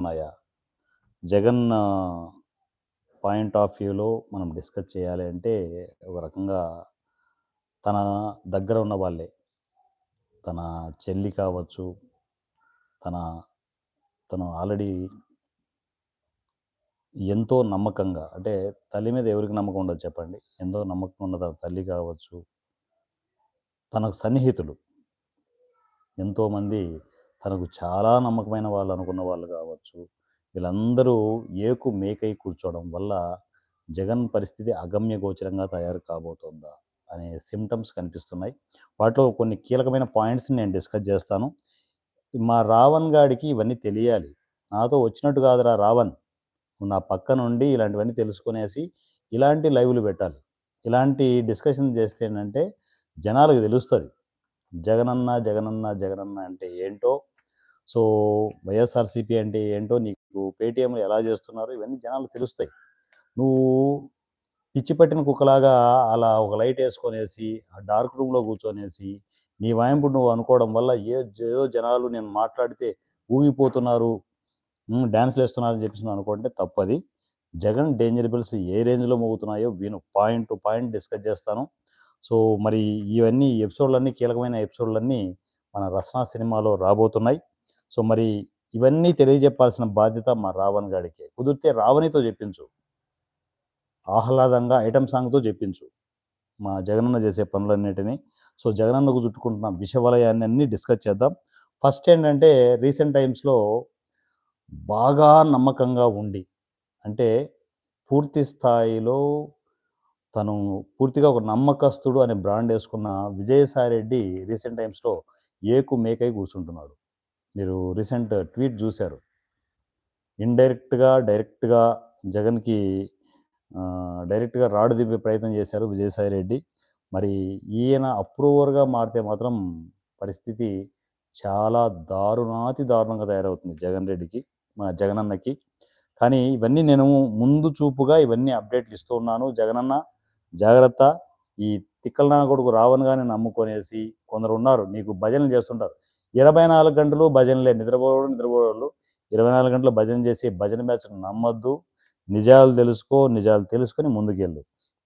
ఉన్నాయా Jagan point of వ్యూలో మనం డిస్కస్ చేయాలి అంటే ఒక రకంగా తన దగ్గర ఉన్న వాళ్ళే. తన చెల్లి కావచ్చు తన తను ఆల్రెడీ ఎంతో నమ్మకంగా అంటే తల్లి మీద ఎవరికి నమ్మకం ఉండదు చెప్పండి. ఎంతో నమ్మకం ఉన్న తన తల్లి కావచ్చు తనకు సన్నిహితులు ఎంతోమంది తనకు చాలా నమ్మకమైన వాళ్ళు అనుకున్న వాళ్ళు కావచ్చు. వీళ్ళందరూ ఏకు మేకై కూర్చోవడం వల్ల జగన్ పరిస్థితి అగమ్య గోచరంగా తయారు కాబోతోందా అనే సిమ్టమ్స్ కనిపిస్తున్నాయి. వాటిలో కొన్ని కీలకమైన పాయింట్స్ నేను డిస్కస్ చేస్తాను. మా రావణ్ గాడికి ఇవన్నీ తెలియాలి. నాతో వచ్చినట్టు కాదురా రావణ్. నువ్వు నా పక్క నుండి ఇలాంటివన్నీ తెలుసుకునేసి ఇలాంటి లైవ్లు పెట్టాలి. ఇలాంటి డిస్కషన్ చేస్తే ఏంటంటే జనాలకు తెలుస్తుంది. జగనన్న జగనన్న జగనన్న అంటే ఏంటో సో వైఎస్ఆర్సీపీ అంటే ఏంటో నీకు పేటీఎంలు ఎలా చేస్తున్నారు ఇవన్నీ జనాలు తెలుస్తాయి. నువ్వు పిచ్చి పట్టిన కుక్కలాగా అలా ఒక లైట్ వేసుకొనేసి ఆ డార్క్ రూమ్లో కూర్చొనేసి నీ వాయింపు నువ్వు అనుకోవడం వల్ల ఏ ఏదో జనాలు నేను మాట్లాడితే ఊగిపోతున్నారు డ్యాన్స్లు డాన్స్లు వేస్తున్నారు అని చెప్పేసి నువ్వు అనుకుంటే తప్పది. జగన్ డేంజర్ బిల్స్ ఏ రేంజ్లో మోగుతున్నాయో విను. పాయింట్ టు పాయింట్ డిస్కస్ చేస్తాను. సో మరి ఇవన్నీ ఎపిసోడ్లన్నీ కీలకమైన ఎపిసోడ్లన్నీ మన రచనా సినిమాలో రాబోతున్నాయి. సో మరి ఇవన్నీ తెలియజెప్పాల్సిన బాధ్యత మా రావణ్ గాడికే. కుదిరితే రావణితో చెప్పించు. ఆహ్లాదంగా ఐటమ్ సాంగ్తో చెప్పించు. మా జగనన్న చేసే పనులన్నిటినీ. సో జగనన్నకు చుట్టుకుంటున్న విషవలయాన్ని అన్నీ డిస్కస్ చేద్దాం. ఫస్ట్ ఏంటంటే రీసెంట్ టైమ్స్లో బాగా నమ్మకంగా ఉండి అంటే పూర్తి స్థాయిలో తను పూర్తిగా ఒక నమ్మకస్తుడు అనే బ్రాండ్ వేసుకున్న విజయసాయి రెడ్డి రీసెంట్ టైమ్స్లో ఏకు మేకై కూర్చుంటున్నాడు. మీరు రీసెంట్ ట్వీట్ చూశారు. ఇండైరెక్ట్గా డైరెక్ట్గా జగన్కి డైరెక్ట్గా రాడు దింపే ప్రయత్నం చేశారు విజయసాయి రెడ్డి. మరి ఈయన అప్రూవర్గా మారితే మాత్రం పరిస్థితి చాలా దారుణాతి దారుణంగా తయారవుతుంది జగన్ రెడ్డికి మన జగనన్నకి. కానీ ఇవన్నీ నేను ముందు చూపుగా ఇవన్నీ అప్డేట్లు ఇస్తూ ఉన్నాను. జగనన్న జాగ్రత్త. ఈ తిక్కలనా కొడుకు రావణ్గానే నమ్ముకొనేసి కొందరు ఉన్నారు. నీకు భజనలు చేస్తుంటారు. ఇరవై నాలుగు గంటలు భజనలే. నిద్రపోవడం నిద్రపోవడం ఇరవై నాలుగు గంటలు భజన చేసి భజన మ్యాచ్ నమ్మద్దు. నిజాలు తెలుసుకో నిజాలు తెలుసుకొని ముందుకెళ్ళు.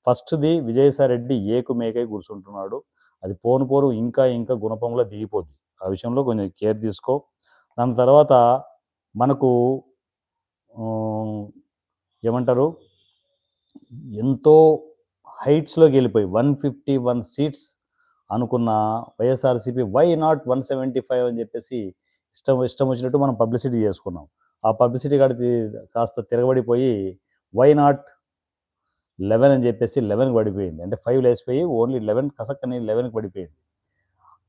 ఫస్ట్ది విజయసాయిరెడ్డి ఏకు మేకై కూర్చుంటున్నాడు. అది పోను పోరు ఇంకా ఇంకా గుణపంలో దిగిపోద్ది. ఆ విషయంలో కొంచెం కేర్ తీసుకో. దాని తర్వాత మనకు ఏమంటారు? ఎంతో హైట్స్లోకి వెళ్ళిపోయి వన్ ఫిఫ్టీ వన్ సీట్స్ అనుకున్న YSRCP why not one seventy five అని చెప్పేసి ఇష్టం ఇష్టం వచ్చినట్టు మనం పబ్లిసిటీ చేసుకున్నాం. ఆ పబ్లిసిటీ కాడికి కాస్త తిరగబడిపోయి వై నాట్ లెవెన్ అని చెప్పేసి లెవెన్కి పడిపోయింది. అంటే ఫైవ్ లేసిపోయి ఓన్లీ లెవెన్ కసక్కని లెవెన్కి పడిపోయింది.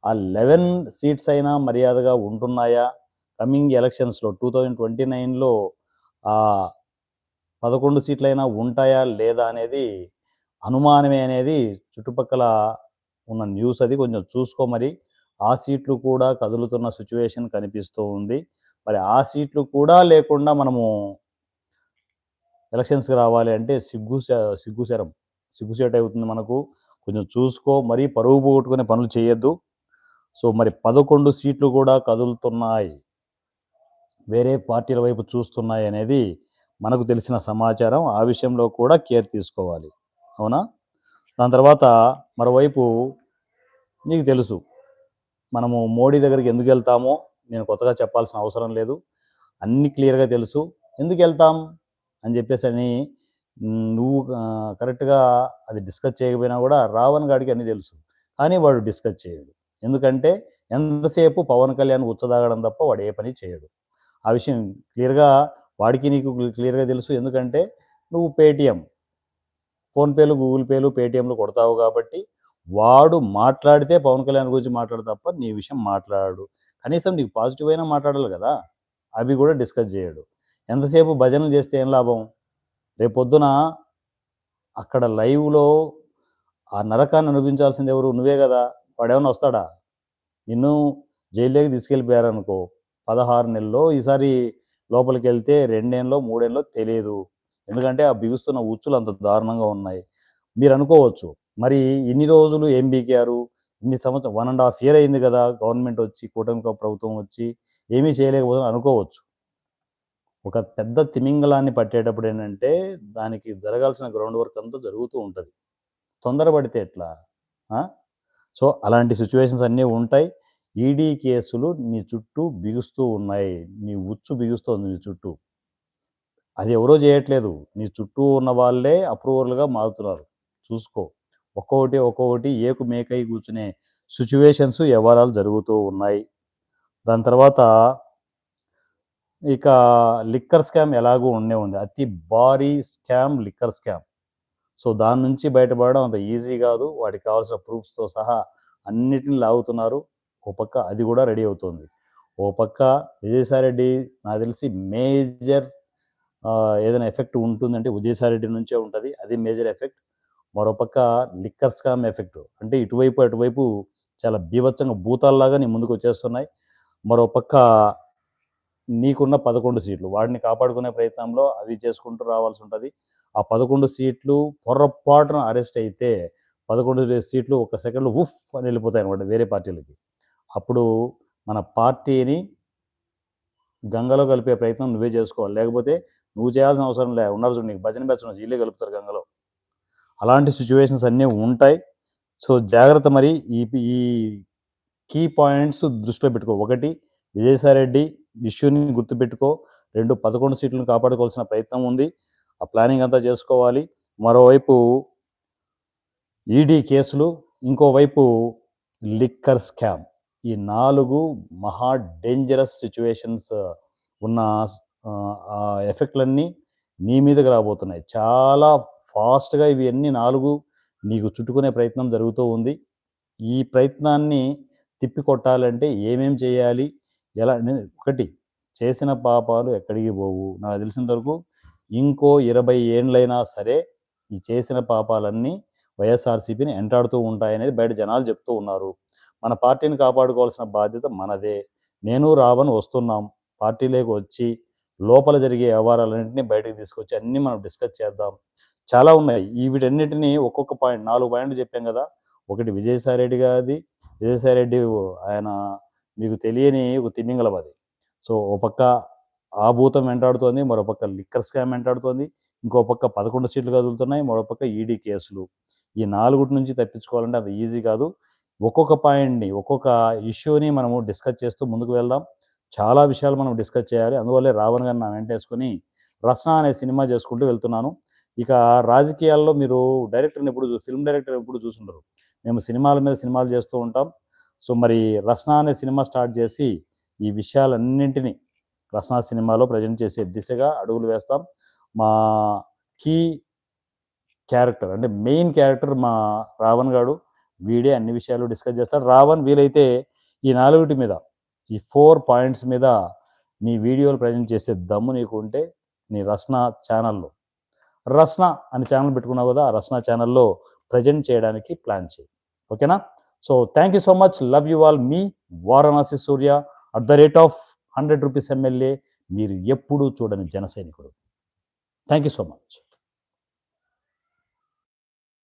ఆ లెవెన్ సీట్స్ అయినా మర్యాదగా ఉంటున్నాయా? కమింగ్ ఎలక్షన్స్లో టూ థౌజండ్ ట్వంటీ నైన్లో ఆ పదకొండు సీట్లైనా ఉంటాయా లేదా అనేది అనుమానమే అనేది చుట్టుపక్కల ఉన్న న్యూస్ అది కొంచెం చూసుకో మరి. ఆ సీట్లు కూడా కదులుతున్న సిచ్యువేషన్ కనిపిస్తూ ఉంది. మరి ఆ సీట్లు కూడా లేకుండా మనము ఎలక్షన్స్కి రావాలి అంటే సిగ్గు సిగ్గుశరం సిగ్గుసేట్ అవుతుంది మనకు. కొంచెం చూసుకో. మరీ పరువు పోగొట్టుకునే పనులు చేయొద్దు. సో మరి పదకొండు సీట్లు కూడా కదులుతున్నాయి. వేరే పార్టీల వైపు చూస్తున్నాయి అనేది మనకు తెలిసిన సమాచారం. ఆ విషయంలో కూడా కేర్ తీసుకోవాలి. అవునా? దాని తర్వాత మరోవైపు నీకు తెలుసు మనము మోడీ దగ్గరికి ఎందుకు వెళ్తామో నేను కొత్తగా చెప్పాల్సిన అవసరం లేదు. అన్ని క్లియర్గా తెలుసు. ఎందుకు వెళ్తాం? అని చెప్పేసి అని నువ్వు కరెక్ట్గా అది డిస్కస్ చేయకపోయినా కూడా రావణ్ గాడికి అన్ని తెలుసు. కానీ వాడు డిస్కస్ చేయడు. ఎందుకంటే ఎంతసేపు పవన్ కళ్యాణ్ ఉచ్చదాగడం తప్ప వాడు ఏ పని చేయడు. ఆ విషయం క్లియర్గా వాడికి నీకు క్లియర్గా తెలుసు. ఎందుకంటే నువ్వు పేటిఎం ఫోన్పేలు గూగుల్ పేలు పేటిఎంలు కొడతావు కాబట్టి వాడు మాట్లాడితే పవన్ కళ్యాణ్ గురించి మాట్లాడు తప్ప నీ విషయం మాట్లాడు. కనీసం నీకు పాజిటివ్ అయినా మాట్లాడాలి కదా అవి కూడా డిస్కస్ చేయడు. ఎంతసేపు భజనలు చేస్తే ఏం లాభం? రేపొద్దున అక్కడ లైవ్లో ఆ నరకాన్ని అనుభవించాల్సింది ఎవరు? నువ్వే కదా. వాడేమన్నా వస్తాడా? నిన్ను జైల్లోకి తీసుకెళ్ళిపోయారనుకో పదహారు నెలల్లో ఈసారి లోపలికి వెళ్తే రెండేళ్ళలో మూడేళ్ళలో తెలియదు. ఎందుకంటే ఆ బిగుస్తున్న ఉచ్చులు అంత దారుణంగా ఉన్నాయి. మీరు అనుకోవచ్చు మరి ఇన్ని రోజులు ఏం బీకారు? ఇన్ని సంవత్సరం వన్ అండ్ హాఫ్ ఇయర్ అయింది కదా గవర్నమెంట్ వచ్చి కూటమి ప్రభుత్వం వచ్చి ఏమీ చేయలేకపోతున్నారు అనుకోవచ్చు. ఒక పెద్ద తిమింగలాన్ని పట్టేటప్పుడు ఏంటంటే దానికి జరగాల్సిన గ్రౌండ్ వర్క్ అంతా జరుగుతూ ఉంటుంది. తొందరపడితే ఎట్లా? సో అలాంటి సిచ్యువేషన్స్ అన్నీ ఉంటాయి. ఈడీ కేసులు నీ చుట్టూ బిగుస్తూ ఉన్నాయి. నీ ఉచ్చు బిగుస్తోంది నీ చుట్టూ. అది ఎవరో చేయట్లేదు నీ చుట్టూ ఉన్న వాళ్ళే అప్రూవర్లుగా మారుతున్నారు. చూసుకో. ఒక్కొక్కటి ఒక్కొక్కటి ఏకు మేకై కూర్చునే సిచ్యువేషన్స్ వ్యవహారాలు జరుగుతూ ఉన్నాయి. దాని తర్వాత ఇక లిక్కర్ స్కామ్ ఎలాగూ ఉండే ఉంది. అతి భారీ స్కామ్ లిక్కర్ స్కామ్. సో దాని నుంచి బయటపడడం అంత ఈజీ కాదు. వాటికి కావాల్సిన ప్రూఫ్స్తో సహా అన్నిటిని లాగుతున్నారు. ఓ పక్క అది కూడా రెడీ అవుతుంది. ఓ పక్క విజయసాయిరెడ్డి నాకు తెలిసి మేజర్ ఏదైనా ఎఫెక్ట్ ఉంటుందంటే ఉదయసారెడ్డి నుంచే ఉంటుంది. అది మేజర్ ఎఫెక్ట్. మరోపక్క లిక్కర్ స్కామ్ ఎఫెక్ట్. అంటే ఇటువైపు అటువైపు చాలా బీభత్సంగా భూతాల్లాగా నీ ముందుకు వచ్చేస్తున్నాయి. మరోపక్క నీకున్న పదకొండు సీట్లు. వాటిని కాపాడుకునే ప్రయత్నంలో అవి చేసుకుంటూ రావాల్సి ఉంటుంది. ఆ పదకొండు సీట్లు పొరపాటున అరెస్ట్ అయితే పదకొండు సీట్లు ఒక సెకండ్లో ఉఫ్ అని వెళ్ళిపోతాయి అనమాట వేరే పార్టీలకి. అప్పుడు మన పార్టీని గంగలో కలిపే ప్రయత్నం నువ్వే చేసుకోవాలి. లేకపోతే నువ్వు చేయాల్సిన అవసరం లే. ఉన్నారు చూడు నీకు భజన బ్యాచ్ ఉన్నది, వీళ్ళే కలుపుతారు గంగలో. అలాంటి సిచ్యువేషన్స్ అన్నీ ఉంటాయి. సో జాగ్రత్త మరి ఈ ఈ కీ పాయింట్స్ దృష్టిలో పెట్టుకో. ఒకటి విజయసాయిరెడ్డి ఇష్యూని గుర్తుపెట్టుకో. రెండు పదకొండు సీట్లను కాపాడుకోవాల్సిన ప్రయత్నం ఉంది. ఆ ప్లానింగ్ అంతా చేసుకోవాలి. మరోవైపు ఈడీ కేసులు ఇంకోవైపు లిక్కర్ స్కామ్ ఈ నాలుగు మహా డేంజరస్ సిచ్యువేషన్స్ ఉన్న ఆ, ఎఫెక్ట్లన్నీ నీ మీదకి రాబోతున్నాయి. చాలా ఫాస్ట్గా ఇవి నాలుగు నీకు చుట్టుకునే ప్రయత్నం జరుగుతూ ఉంది. ఈ ప్రయత్నాన్ని తిప్పికొట్టాలంటే ఏమేం చేయాలి? ఎలా ఒకటి చేసిన పాపాలు ఎక్కడికి పోవు? నాకు తెలిసినంత వరకు ఇంకో ఇరవై ఏండ్లైనా సరే ఈ చేసిన పాపాలన్నీ వైఎస్ఆర్సీపీని ఎంటాడుతూ ఉంటాయనేది బయట జనాలు చెప్తూ ఉన్నారు. మన పార్టీని కాపాడుకోవాల్సిన బాధ్యత మనదే. నేను రావణ్ వస్తున్నాం. పార్టీలోకి వచ్చి లోపల జరిగే వ్యవహారాలన్నింటినీ బయటకు తీసుకొచ్చి అన్నీ మనం డిస్కస్ చేద్దాం. చాలా ఉన్నాయి. ఈ వీటన్నిటిని ఒక్కొక్క పాయింట్ నాలుగు పాయింట్లు చెప్పాం కదా. ఒకటి విజయసాయిరెడ్డి గారిది విజయసాయిరెడ్డి ఆయన మీకు తెలియని ఒక తిమింగలం అది. సో ఓ పక్క ఆ భూతం వెంటాడుతోంది మరో పక్క లిక్కర్ స్కామ్ వెంటాడుతోంది ఇంకో పక్క పదకొండు సీట్లు కదులుతున్నాయి మరో పక్క ఈడీ కేసులు. ఈ నాలుగుటి నుంచి తప్పించుకోవాలంటే అది ఈజీ కాదు. ఒక్కొక్క పాయింట్ని ఒక్కొక్క ఇష్యూని మనము డిస్కస్ చేస్తూ ముందుకు వెళ్దాం. చాలా విషయాలు మనం డిస్కస్ చేయాలి. అందువల్లే రావణ్ గారిని నా వెంటేసుకుని రచన అనే సినిమా చేసుకుంటూ వెళ్తున్నాను. ఇక రాజకీయాల్లో మీరు డైరెక్టర్ని ఎప్పుడు చూ- ఫిల్మ్ డైరెక్టర్ ఎప్పుడు చూసుండరు. మేము సినిమాల మీద సినిమాలు చేస్తూ ఉంటాం. సో మరి రచన అనే సినిమా స్టార్ట్ చేసి ఈ విషయాలన్నింటినీ రచన సినిమాలో ప్రజెంట్ చేసే దిశగా అడుగులు వేస్తాం. మా కీ క్యారెక్టర్ అంటే మెయిన్ క్యారెక్టర్ మా రావణ్ గాడు వీడే అన్ని విషయాలు డిస్కస్ చేస్తాడు. రావణ్ వీలైతే ఈ నాలుగుటి మీద ఈ ఫోర్ పాయింట్స్ మీద నీ వీడియోలు ప్రజెంట్ చేసే దమ్ము నీకు ఉంటే నీ రస్నా ఛానల్లో. రస్నా అని ఛానల్ పెట్టుకున్నావు కదా ఆ రస్నా ఛానల్లో ప్రజెంట్ చేయడానికి ప్లాన్ చేయి. ఓకేనా? So thank you so much love you all me Varanasi Surya at the rate of hundred rupees MLA మీరు ఎప్పుడూ చూడని జన సైనికుడు. Thank you so much